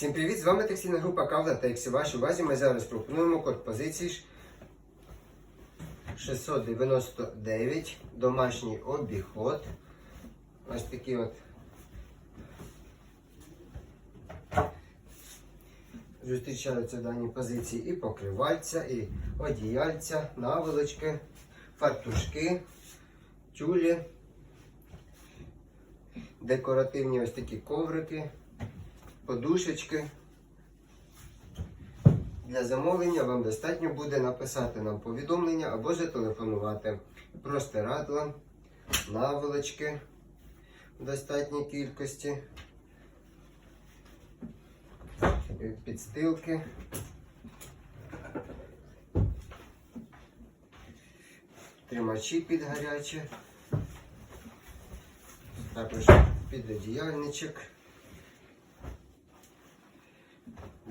Всім привіт! З вами текстильна група Кавла Текс. У вашій базі ми зараз пропонуємо код позиції 699, домашній обіход. Ось такі от. Зустрічаються в даній позиції і покривальця, і одіяльця, наволочки, фартушки, тюлі, декоративні ось такі коврики подушечки. Для замовлення вам достатньо буде написати нам повідомлення або зателефонувати. Простирадла, наволочки в достатній кількості, підстилки. Тримачі під гаряче, також підодіяльничок.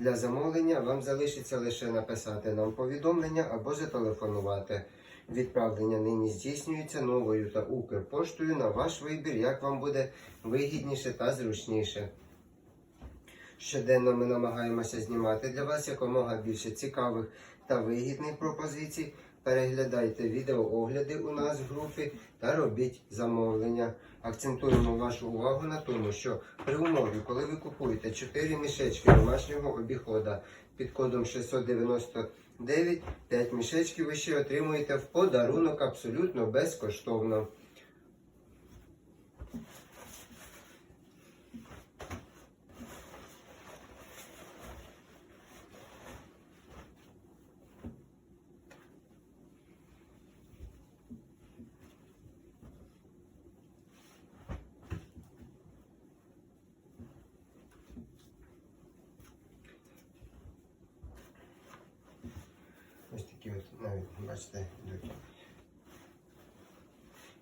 Для замовлення вам залишиться лише написати нам повідомлення або зателефонувати. Відправлення нині здійснюється новою та Укрпоштою на ваш вибір, як вам буде вигідніше та зручніше. Щоденно ми намагаємося знімати для вас якомога більше цікавих та вигідних пропозицій. Переглядайте відеоогляди у нас в групі та робіть замовлення. Акцентуємо вашу увагу на тому, що при умові, коли ви купуєте 4 мішечки домашнього обіхода під кодом 699, 5 мішечків ви ще отримуєте в подарунок абсолютно безкоштовно. Ось такі от навіть, бачите, йдуть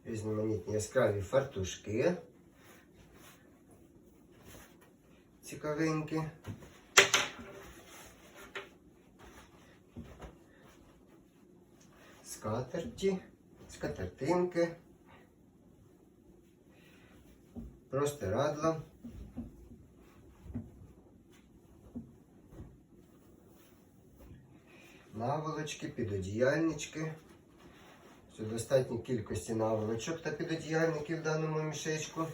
різноманітні яскраві фартушки. Цікавенькі. Скатерті, скатертинки. Простирадла. Наволочки, підодіяльнички. Це достатній кількості наволочок та підодіяльників в даному мішечку.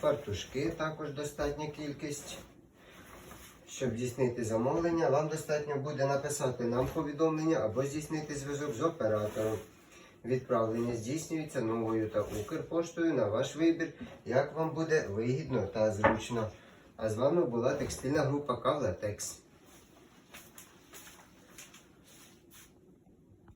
Фартушки також достатня кількість. Щоб здійснити замовлення, вам достатньо буде написати нам повідомлення або здійснити зв'язок з оператором. Відправлення здійснюється новою та Укрпоштою на ваш вибір, як вам буде вигідно та зручно. А з вами була текстильна група Кавлатекс.